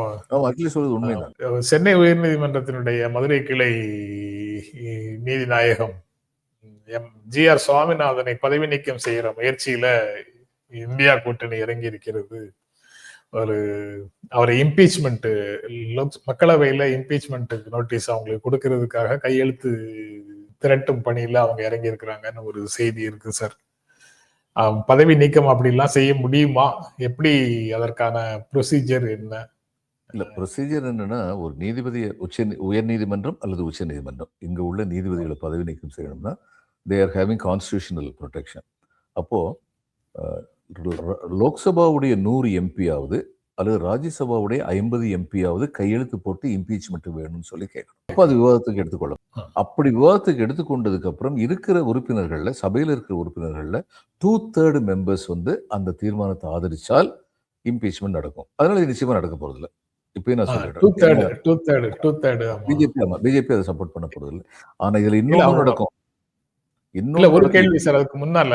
அகிலேஷ் சொல்றது உண்மைதான். சென்னை உயர்நீதிமன்றத்தினுடைய மதுரை கிளை நீதிநாயகம் எம் ஜி ஆர் சுவாமிநாதனை பதவி நீக்கம் செய்யற முயற்சியில இந்தியா கூட்டணி இறங்கி இருக்கிறது ஒரு அவரை இம்பீச்மெண்ட் மக்களவையில இம்பீச்மெண்ட் நோட்டீஸ் அவங்களுக்கு கொடுக்கறதுக்காக கையெழுத்து திரட்டும் பணியில அவங்க இறங்கி இருக்கிறாங்கன்னு ஒரு செய்தி இருக்கு சார் பதவி நீக்கம் அப்படிலாம் செய்ய முடியுமா? எப்படி அதற்கான ப்ரொசீஜர் என்ன? இல்ல ப்ரொசீஜர் என்னன்னா ஒரு நீதிபதி உச்ச உயர் நீதிமன்றம் அல்லது உச்ச நீதிமன்றம். இங்க உள்ள நீதிபதிகளை பதவி நீக்கம் செய்யணும்னா they are having constitutional protection அப்போ லோக்சபாவுடைய நூறு எம்பியாவது அல்லது ராஜ்யசபாவுடைய ஐம்பது எம்பியாவது கையெழுத்து போட்டு இம்பீச்மெண்ட் வேணும்னு சொல்லி கேட்கணும். அப்போ அது விவாதத்துக்கு எடுத்துக்கொள்ளும். அப்படி விவாதத்துக்கு எடுத்துக்கொண்டதுக்கு அப்புறம் இருக்கிற உறுப்பினர்கள்ல சபையில் இருக்கிற உறுப்பினர்கள்ல டூ தேர்டு மெம்பர்ஸ் வந்து அந்த தீர்மானத்தை ஆதரிச்சால் இம்பீச்மெண்ட் நடக்கும். அதனால இது நிச்சயமா நடக்க போறதில்ல. இப்பயும் நான் சொல்லிடுறேன். பிஜேபி ஆமா. பிஜேபி அதை சப்போர்ட் பண்ண போறது இல்ல ஆனா இதுல இல்ல, அவங்க- நடக்கும். இல்ல இன்னும் ஒரு கேள்வி சார் அதுக்கு முன்னால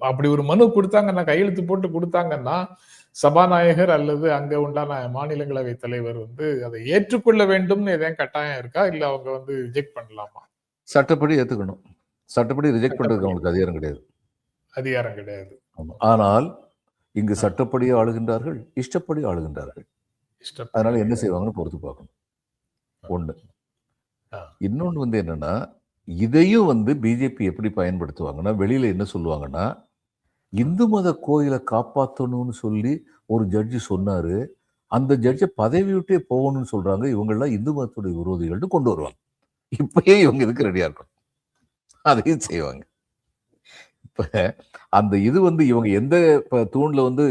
அப்படி ஒரு மனு கொடுத்தாங்கன்னா கையெழுத்து போட்டு கொடுத்தாங்கன்னா சபாநாயகர் அல்லது அங்க உண்டான மாநிலங்களவை தலைவர் வந்து அதை ஏற்றுக்கொள்ள வேண்டும்னு எதையும் கட்டாயம் இருக்கா? இல்ல அவங்க வந்து ரிஜெக்ட் பண்ணலாமா? சட்டப்படி ஏத்துக்கணும். சட்டப்படி ரிஜெக்ட் பண்றதுக்கு அவங்களுக்கு அதிகாரம் கிடையாது. அதிகாரம் கிடையாது. ஆனால் இங்கு சட்டப்படி ஆளுகின்றார்கள் இஷ்டப்படி ஆளுகின்றார்கள். அதனால என்ன செய்வாங்கன்னு பொறுத்து பார்க்கணும். ஒண்ணு. ஆ. இன்னொன்னு வந்து என்னன்னா இதையும் வந்து பிஜேபி எப்படி பயன்படுத்துவாங்கன்னா வெளியில என்ன சொல்லுவாங்கன்னா இந்து மத கோயிலை காப்பாற்றணும்னு சொல்லி ஒரு ஜட்ஜி சொன்னாரு. அந்த ஜட்ஜை பதவி விட்டே போகணும்னு சொல்றாங்க. இவங்கெல்லாம் இந்து மதத்துடைய விரோதிகள்னு கொண்டு வருவாங்க. இப்பயே இவங்க இதுக்கு ரெடியா இருக்கணும். அதையும் செய்வாங்க. இப்ப அந்த இது வந்து இவங்க எந்த இப்போ தூண்ல வந்து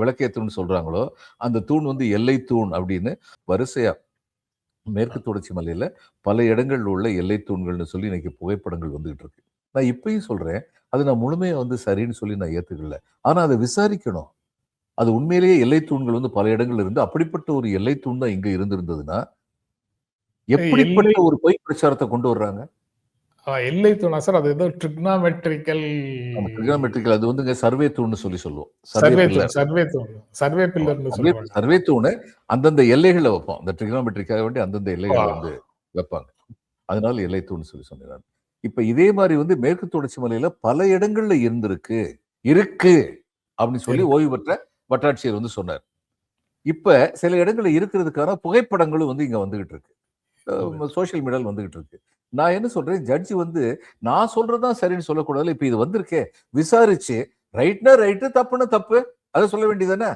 விளக்கேற்றணும்னு சொல்கிறாங்களோ சொல்றாங்களோ அந்த தூண் வந்து எல்லை தூண் அப்படின்னு வரிசையா மேற்கு தொடர்ச்சி மலையில பல இடங்கள்ல உள்ள எல்லை தூண்கள்னு சொல்லி இன்னைக்கு புகைப்படங்கள் வந்துகிட்டு இருக்கு. நான் இப்பயும் சொல்றேன் அது நான் முழுமையா வந்து சரின்னு சொல்லி நான் ஏத்துக்கல. ஆனா அதை விசாரிக்கணும். அது உண்மையிலேயே எல்லை தூண்கள் வந்து பல இடங்கள்ல இருந்து அப்படிப்பட்ட ஒரு எல்லை தூண் தான் இங்க இருந்திருந்ததுன்னா எப்படிப்பட்ட ஒரு பொய் பிரச்சாரத்தை கொண்டு வர்றாங்க? எல்லை தூணா சார் அது ஏதோ ட்ரிக்னாமெட்ரிக்கல் ட்ரிகோமெட்ரிக்கல் அது வந்துங்க சர்வே தூண்னு சொல்லி சொல்லுவோம். சர்வே. தூண் சர்வே தூண் சர்வே பில்லர்னு சர்வே தூணு அந்தந்த எல்லைகளை வைப்போம். இந்த ட்ரிகோமெட்ரிக்காக வேண்டி அந்தந்த எல்லைகளை. வந்து வைப்பாங்க. அதனால எல்லை தூண் சொல்லி சொன்னேன். இப்ப இதே மாதிரி வந்து மேற்கு தொடர்ச்சி மலையில பல இடங்கள்ல இருந்திருக்கு. இருக்கு. அப்படின்னு சொல்லி. ஓய்வு பெற்ற வட்டாட்சியர் வந்து சொன்னார். இப்ப சில இடங்கள்ல இருக்கிறதுக்கான புகைப்படங்களும் வந்து இங்க வந்துகிட்டு இருக்கு. சோஷியல் மீடியால வந்துகிட்டு இருக்கு. நான் என்ன சொல்றேன் ஜட்ஜி வந்து நான் சொல்றதுதான் சரின்னு சொல்லக்கூடாது இப்ப இது வந்திருக்கே. விசாரிச்சு ரைட்னா ரைட்டு தப்புன்னா தப்பு. அதை சொல்ல வேண்டியதானே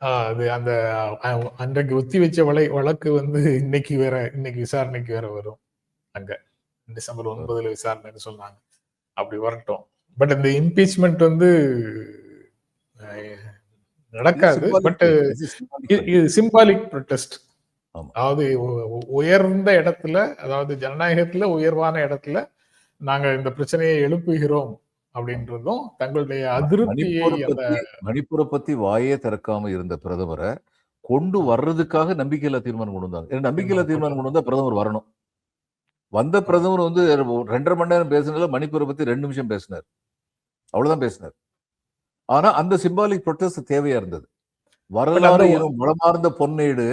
அது அந்த அன்றைக்கு ஒத்தி வச்ச வழை வழக்கு வந்து இன்னைக்கு வேற இன்னைக்கு விசாரணைக்கு வேற வரும். அங்க டிசம்பர் ஒன்பதுல விசாரணைன்னு சொன்னாங்க. அப்படி வரட்டும். பட் இந்த இம்பீச்மெண்ட் வந்து நடக்காது. பட் இது சிம்பாலிக் ப்ரொட்டஸ்ட். அதாவது உயர்ந்த இடத்துல அதாவது ஜனநாயகத்துல உயர்வான இடத்துல நாங்க இந்த பிரச்சனையை எழுப்புகிறோம் அப்படின்றதும் தங்களுடைய அதிருப்தியை மணிப்பூரை பத்தி வாயே திறக்காம இருந்த பிரதமரை கொண்டு வர்றதுக்காக நம்பிக்கையில்லா தீர்மானம் கொண்டு வந்தாங்க. நம்பிக்கையில்லா தீர்மானம் கொண்டு வந்தா பிரதமர் வரணும். வந்த பிரதமர் வந்து ரெண்டரை மணி நேரம் பேசினால மணிப்பூரை பத்தி ரெண்டு நிமிஷம் பேசினார். அவ்வளவுதான் பேசினார். ஆனா அந்த சிம்பாலிக் ப்ரொட்டஸ்ட் தேவையா இருந்தது. வரலாறு எனும் மலமார்ந்த பொன்னேடு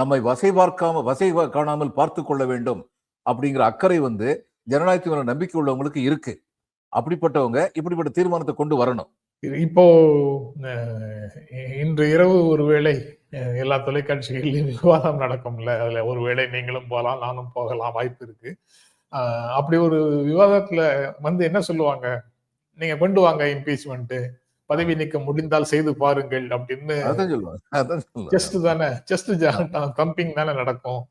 நம்மை வசை பார்க்காம வசை காணாமல் பார்த்து கொள்ள வேண்டும் அப்படிங்கிற அக்கறை வந்து ஜனநாயகத்தின் நம்பிக்கை உள்ளவங்களுக்கு இருக்கு. அப்படிப்பட்டவங்க இப்படிப்பட்ட தீர்மானத்தை கொண்டு வரணும். இப்போ இன்று இரவு ஒருவேளை எல்லா தொலைக்காட்சிகளிலும் விவாதம் நடக்கும்ல. அதுல ஒருவேளை நீங்களும் போகலாம் நானும் போகலாம் வாய்ப்பு இருக்கு. அப்படி ஒரு விவாதத்துல வந்து என்ன சொல்லுவாங்க? நீங்க கொண்டு வாங்க இம்பீச்மெண்ட் பதவி நீக்கம் முடிந்தால் செய்து பாருங்கள் அப்படின்னு ஜஸ்ட் தானே ஜஸ்ட் கம்பிங் தானே நடக்கும்.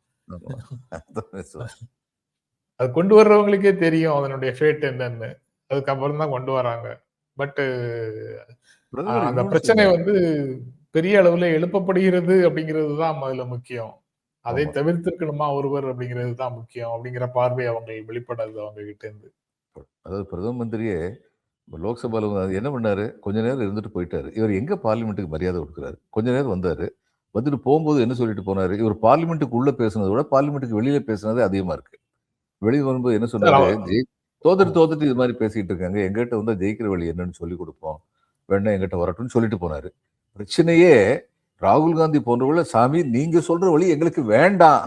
அது கொண்டு வர்றவங்களுக்கே தெரியும் அதனுடைய ஃபேட் என்னன்னு. அதுக்கப்புறம் தான் கொண்டு வராங்க. பட் அந்த பிரச்சனை. வந்து பெரிய அளவுல எழுப்பப்படுகிறது அப்படிங்கிறது தான் அதுல முக்கியம். அதை. தவிர்த்திருக்கணுமா ஒருவர் அப்படிங்கிறது தான் முக்கியம் அப்படிங்கிற பார்வை அவங்க வெளிப்படாது அவங்க கிட்ட இருந்து அதாவது பிரதம மந்திரியே அது என்ன பண்ணாரு? கொஞ்ச நேரம் இருந்துட்டு போயிட்டாரு. இவர் எங்க பார்லிமெண்ட்டுக்கு மரியாதை கொடுக்குறாரு? கொஞ்ச நேரம் வந்தாரு. வந்துட்டு போகும்போது என்ன சொல்லிட்டு போனாரு? இவர் பார்லிமெண்ட்டுக்கு உள்ள பேசுனதை விட பார்லிமெண்ட்டுக்கு வெளியில பேசுனது அதிகமா இருக்கு. வெளியே வரும்போது என்ன சொன்னாரு? தோத்துட்டு தோத்துட்டு இது மாதிரி பேசிட்டு இருக்காங்க. எங்கிட்ட வந்து ஜெயிக்கிற வழி என்னன்னு சொல்லி கொடுப்போம். வேணா எங்கிட்ட வரட்டும்னு சொல்லிட்டு போனாரு. பிரச்சனையே ராகுல் காந்தி போன்றவங்கள சாமி நீங்க சொல்ற வழி எங்களுக்கு வேண்டாம்.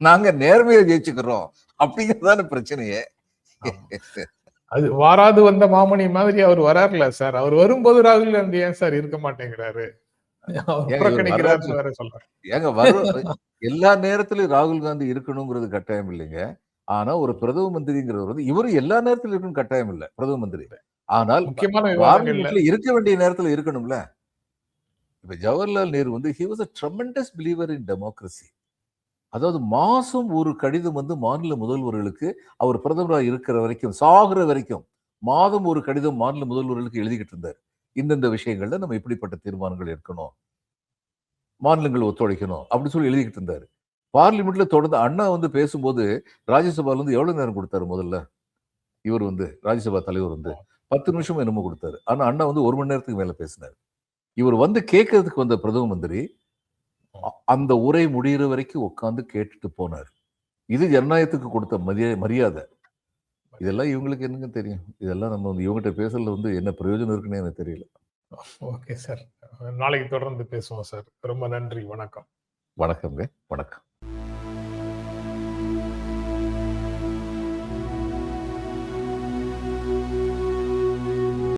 நாங்க நேர்மையை ஜெயிச்சுக்கிறோம். அப்படிங்கறதான பிரச்சனையே. அது வாராது வந்த மாமணி மாதிரி அவர் வராருல சார். அவர் வரும்போது ராகுல் காந்தி ஏன் சார் இருக்க மாட்டேங்கிறாரு? அவர் ஏங்க, எல்லா நேரத்திலும் ராகுல் காந்தி இருக்கணுங்கிறது கட்டாயம் இல்லைங்க. ஆனா ஒரு பிரதம மந்திரிங்கிறவர் வந்து இவரு எல்லா நேரத்திலும் இருக்கணும் கட்டாயம் இல்ல பிரதம மந்திரி. ஆனால் முக்கியமான இருக்க வேண்டிய நேரத்துல இருக்கணும்ல. இப்ப ஜவஹர்லால் நேரு வந்து he was a tremendous believer in democracy அதாவது மாசம் ஒரு கடிதம் வந்து மாநில முதல்வர்களுக்கு அவர் பிரதமராக இருக்கிற வரைக்கும் சாகுற வரைக்கும் மாதம் ஒரு கடிதம் மாநில முதல்வர்களுக்கு எழுதிக்கிட்டு இருந்தார். இந்தந்த விஷயங்கள்ல நம்ம இப்படிப்பட்ட தீர்மானங்கள் எடுக்கணும். மாநிலங்கள் ஒத்துழைக்கணும் அப்படி சொல்லி எழுதிக்கிட்டு இருந்தாரு. பார்லிமெண்ட்ல தொடர்ந்து அண்ணா வந்து பேசும்போது ராஜ்யசபால வந்து எவ்வளவு நேரம் கொடுத்தாரு முதல்ல? இவர் வந்து ராஜ்யசபா தலைவர் வந்து. பத்து நிமிஷம் என்னமோ கொடுத்தாரு. ஆனா அண்ணா வந்து ஒரு மணி நேரத்துக்கு மேல பேசினார். இவர் வந்து கேட்கறதுக்கு வந்த பிரதம மந்திரி அந்த உரை முடியிற வரைக்கும் உட்கார்ந்து கேட்டுட்டு போனார். இது ஜனநாயகத்துக்கு கொடுத்த மரியா- மரியாதை. இதெல்லாம் இவங்களுக்கு என்னங்க தெரியும்? இதெல்லாம் நம்ம வந்து இவங்ககிட்ட பேசுறதுல வந்து என்ன பிரயோஜனம் இருக்குன்னு எனக்கு தெரியல. Okay sir. நாளைக்கு தொடர்ந்து பேசுவோம் சார். ரொம்ப நன்றி. வணக்கம். வணக்கம்ங்க. வணக்கம்.